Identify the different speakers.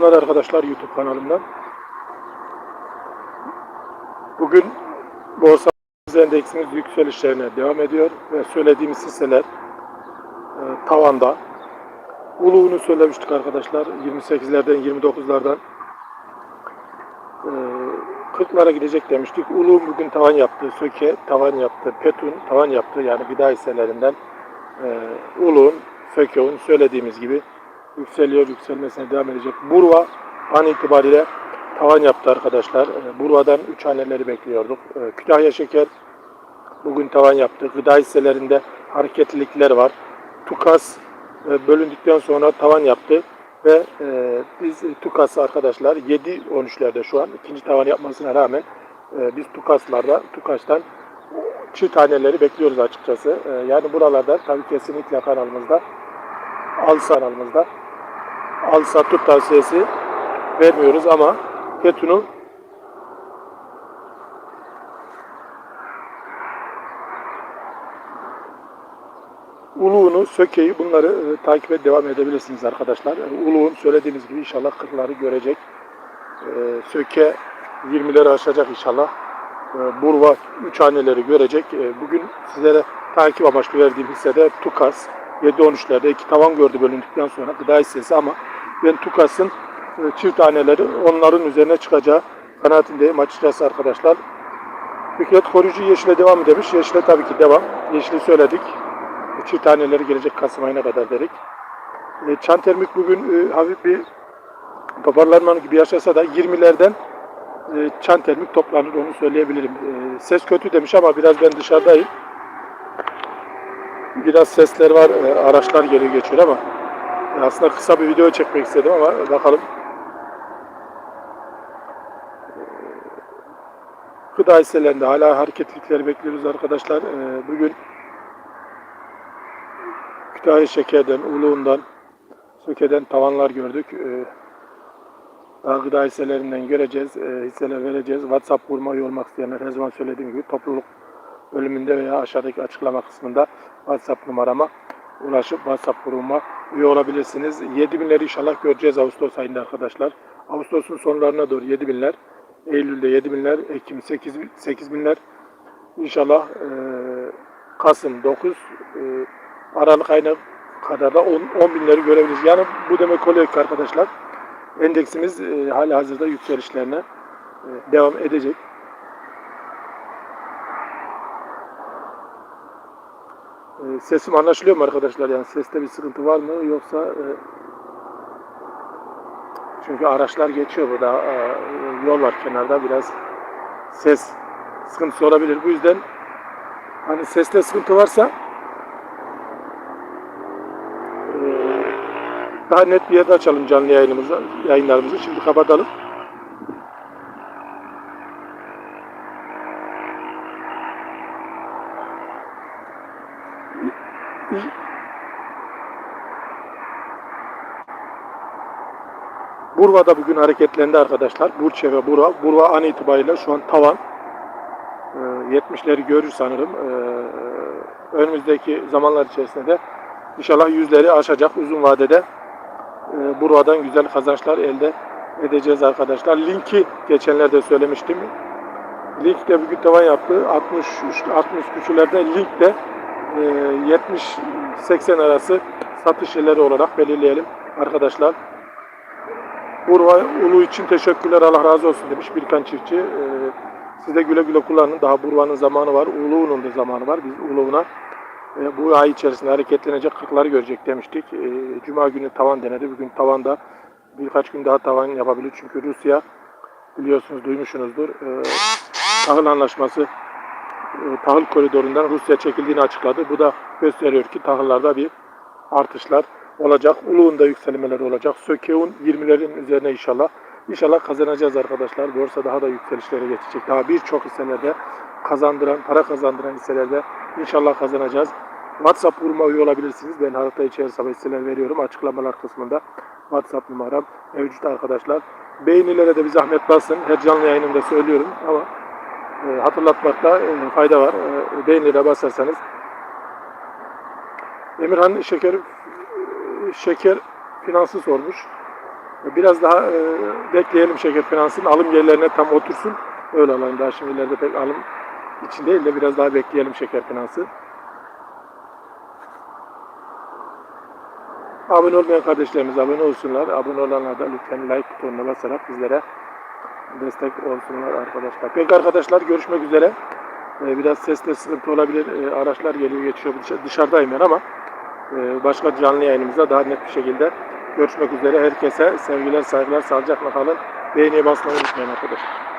Speaker 1: Merhaba arkadaşlar YouTube kanalımdan. Bugün borsa endeksimiz yükselişlerine devam ediyor ve söylediğimiz hisseler e, tavanda. Uluğunu söylemiştik arkadaşlar. 28'lerden 29'lardan e, 40'lara gidecek demiştik. Uluğun bugün tavan yaptı. Söke tavan yaptı. Petun tavan yaptı. Yani gıda hisselerinden e, Uluğun, Söke'un söylediğimiz gibi yükseliyor, yükselmesine devam edecek. Burva an itibariyle tavan yaptı arkadaşlar. Ee, Burva'dan 3 haneleri bekliyorduk. Ee, Kütahya Şeker bugün tavan yaptı. Gıda hisselerinde hareketlilikler var. Tukas e, bölündükten sonra tavan yaptı ve e, biz Tukas'ı arkadaşlar 7-13'lerde şu an ikinci tavan yapmasına rağmen e, biz Tukas'larda Tukas'tan çift taneleri bekliyoruz açıkçası. Yani buralarda tabii kesinlikle kanalımızda Alsa kanalımızda Alsa tut tavsiyesi vermiyoruz ama Ketun'u Uluğunu, Söke'yi bunları e, takibe devam edebilirsiniz arkadaşlar. E, Uluğun söylediğiniz gibi inşallah 40'ları görecek. E, Söke 20'leri aşacak inşallah. E, Burva 3 haneleri görecek. E, bugün sizlere takip amaçlı verdiğim hissede Tukas 7-13'lerde iki tavan gördü bölündükten sonra gıda hissesi ama ben Tukas'ın e, çift taneleri onların üzerine çıkacağı kanaatindeyim açıkçası arkadaşlar. Fikret Koruyucu Yeşil'e devam demiş. Yeşil'e tabii ki devam. Yeşil'i söyledik. E, Çift taneleri gelecek Kasım ayına kadar dedik. E, Çantermik bugün e, hafif bir toparlanma gibi yaşasa da 20'lerden e, Çantermik toplanır onu söyleyebilirim. Ses kötü demiş ama biraz ben dışarıdayım. Biraz sesler var, e, araçlar geliyor geçiyor ama e, aslında kısa bir video çekmek istedim ama bakalım. E, Gıda hisselerinde hala hareketlilikleri bekliyoruz arkadaşlar. E, Bugün Kütahya Şeker'den, Uluğun'dan, Söke'den tavanlar gördük. E, Daha gıda hisselerinden göreceğiz, e, hisseler vereceğiz. WhatsApp kurmayı olmak isteyenler her zaman söylediğim gibi topluluk bölümünde veya aşağıdaki açıklama kısmında WhatsApp numarama ulaşıp WhatsApp grubuma üye olabilirsiniz. 7000'leri inşallah göreceğiz Ağustos ayında arkadaşlar. Ağustos'un sonlarına doğru 7000'ler, Eylül'de 7000'ler, Ekim 8 8000'ler. İnşallah e, Kasım 9, e, Aralık ayına kadar da 10, 10 binleri görebiliriz. Yani bu demek oluyor ki arkadaşlar endeksimiz e, hala hazırda yükselişlerine e, devam edecek. E, Sesim anlaşılıyor mu arkadaşlar? Yani seste bir sıkıntı var mı yoksa e, çünkü araçlar geçiyor burada yol var kenarda biraz ses sıkıntısı olabilir. Bu yüzden hani seste sıkıntı varsa e, daha net bir yerde açalım canlı yayınımızı, yayınlarımızı. Şimdi kapatalım. Burva da bugün hareketlendi arkadaşlar. Burçe ve Burva. Burva an itibariyle şu an tavan. Ee, 70'leri görür sanırım. Ee, önümüzdeki zamanlar içerisinde de inşallah yüzleri aşacak uzun vadede. Ee, Burva'dan güzel kazançlar elde edeceğiz arkadaşlar. Linki geçenlerde söylemiştim. Link de bugün tavan yaptı. 60 60 küsürlerde Link de e, 70-80 arası satış yerleri olarak belirleyelim arkadaşlar. Burva Ulu için teşekkürler Allah razı olsun demiş Birkan Çiftçi. Ee, siz de güle güle kullanın. Daha Burva'nın zamanı var. Ulu'nun da zamanı var. Biz Ulu'na e, bu ay içerisinde hareketlenecek kırkları görecek demiştik. E, Cuma günü tavan denedi. Bugün tavanda birkaç gün daha tavan yapabilir. Çünkü Rusya biliyorsunuz duymuşsunuzdur. E, tahıl anlaşması tahıl koridorundan Rusya çekildiğini açıkladı. Bu da gösteriyor ki tahıllarda bir artışlar olacak. Uluğun da yükselmeleri olacak. Sökeun 20'lerin üzerine inşallah. İnşallah kazanacağız arkadaşlar. Borsa daha da yükselişlere geçecek. Daha birçok hisselerde kazandıran, para kazandıran hisselerde inşallah kazanacağız. WhatsApp grubuma üye olabilirsiniz. Ben harita içerisinde hisseler veriyorum. Açıklamalar kısmında WhatsApp numaram mevcut arkadaşlar. Beğenilere de bir zahmet basın. Her canlı yayınımda söylüyorum ama e, hatırlatmakta e, fayda var. E, basarsanız Emirhan Şeker şeker finansı sormuş. Biraz daha e, bekleyelim şeker finansın alım yerlerine tam otursun. Öyle alalım. Daha şimdi ileride pek alım için değil de biraz daha bekleyelim şeker finansı. Abone olmayan kardeşlerimiz abone olsunlar. Abone olanlar da lütfen like butonuna basarak bizlere destek olsunlar arkadaşlar. Peki arkadaşlar görüşmek üzere. Ee, Biraz sesle sıkıntı olabilir. Ee, Araçlar geliyor geçiyor. Dışa- Dışarıdayım ben ama e, başka canlı yayınımızda daha net bir şekilde görüşmek üzere. Herkese sevgiler, saygılar, sağlıcakla kalın. Beğeniye basmayı unutmayın arkadaşlar.